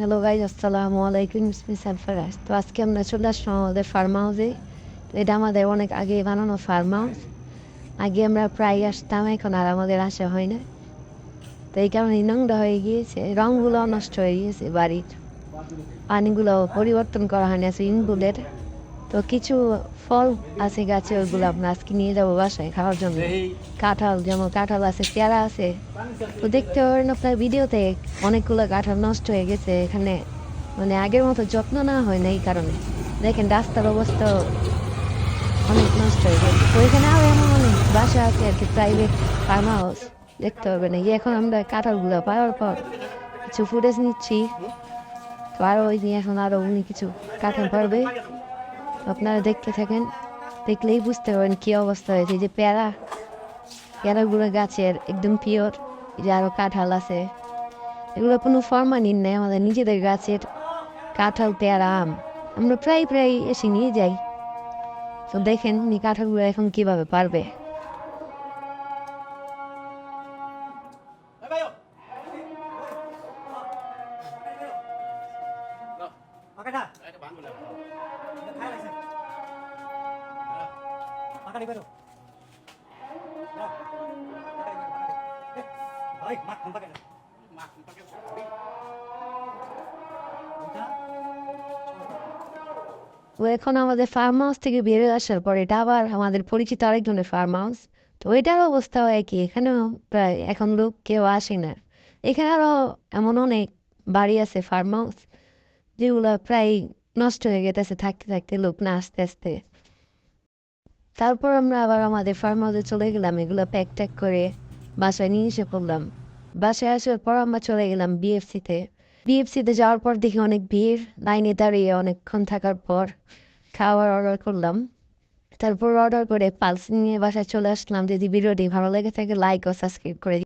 Hello guys আসসালামু আলাইকুম ইসমি সালফারাজ তো আজকে আমরা চলে আসলাম আমাদের ফার্ম হাউসে তো এটা আমাদের অনেক আগে বানানো ফার্ম হাউস আগে আমরা প্রায় আসতাম, এখন আর আমাদের আসা হয় না। তো এই কারণে নোংরা হয়ে গিয়েছে। রঙগুলো নষ্ট হয়ে গিয়েছে বাড়ির। পানিগুলো পরিবর্তন করা হয়নি। সুইমিং পুলের তো কিছু ফল আছে গাছে ওইগুলো আমরা আজকে নিয়ে যাব বাসায় খাওয়ার জন্য। কাঁঠাল যেমন কাঁঠাল আছে পেয়ারা আছে। তো দেখতে পারেন আপনার ভিডিওতে অনেকগুলো কাঁঠাল নষ্ট হয়ে গেছে এখানে মানে আগের মতো যত্ন না হয় না এই কারণে। দেখেন রাস্তার অবস্থা অনেক নষ্ট হয়ে গেছে। তো এখানে আরও এমন অনেক বাসা আছে আর কি প্রাইভেট ফার্ম হাউস দেখতে পারবেন এই এখন আমরা কাঁঠালগুলো পাওয়ার পর কিছু ফুটেজ নিচ্ছি। তো আরও ওই নিয়ে এখন আরও উনি কিছু কাঁঠাল পারবে। আপনারা দেখতে থাকেন দেখলেই বুঝতে পারবেন কী অবস্থা হয়েছে। এই যে প্যারা পেয়ারাগুলো গাছের একদম পিওর এই যে আরও কাঁঠাল আছে। এগুলো কোনো ফরমালিন নেই আমাদের নিজেদের গাছের কাঁঠাল পেয়ারা আম। আমরা প্রায় প্রায় এসে নিয়ে যাই। তো দেখেন উনি কাঁঠালগুলো এখন কীভাবে পারবে। খাই পাকাটি বেরো ভাই মাখ কোন পাকাটা মাখ কোন পাকাটা ও এখন আমাদের ফার্ম হাউস থেকে বেরিয়ে আসার পর এটা আবার আমাদের পরিচিত আরেকজনের ফার্ম হাউস তো এটার অবস্থাও একই এখানেও প্রায় এখন লোক কেউ আসে না। এখানে আরও এমন অনেক বাড়ি আছে ফার্ম হাউস যেগুলো প্রায় নষ্ট হয়ে গেতেছে থাকতে থাকতে লোক না আস্তে আস্তে। তারপর আমরা আবার আমাদের ফার্ম হাউসে চলে গেলাম, এগুলো প্যাক ট্যাক করে বাসায় নিয়ে এসে পড়লাম। বাসায় আসার পর আমরা চলে গেলাম বিএফসিতে বিএফসিতে যাওয়ার পর দেখি অনেক ভিড়, লাইনে দাঁড়িয়ে অনেকক্ষণ থাকার পর খাওয়ার অর্ডার করলাম। তারপর অর্ডার করে পালস নিয়ে বাসায় চলে আসলাম। যদি ভিডিওটি ভালো লেগে থাকে লাইক ও সাবস্ক্রাইব করে।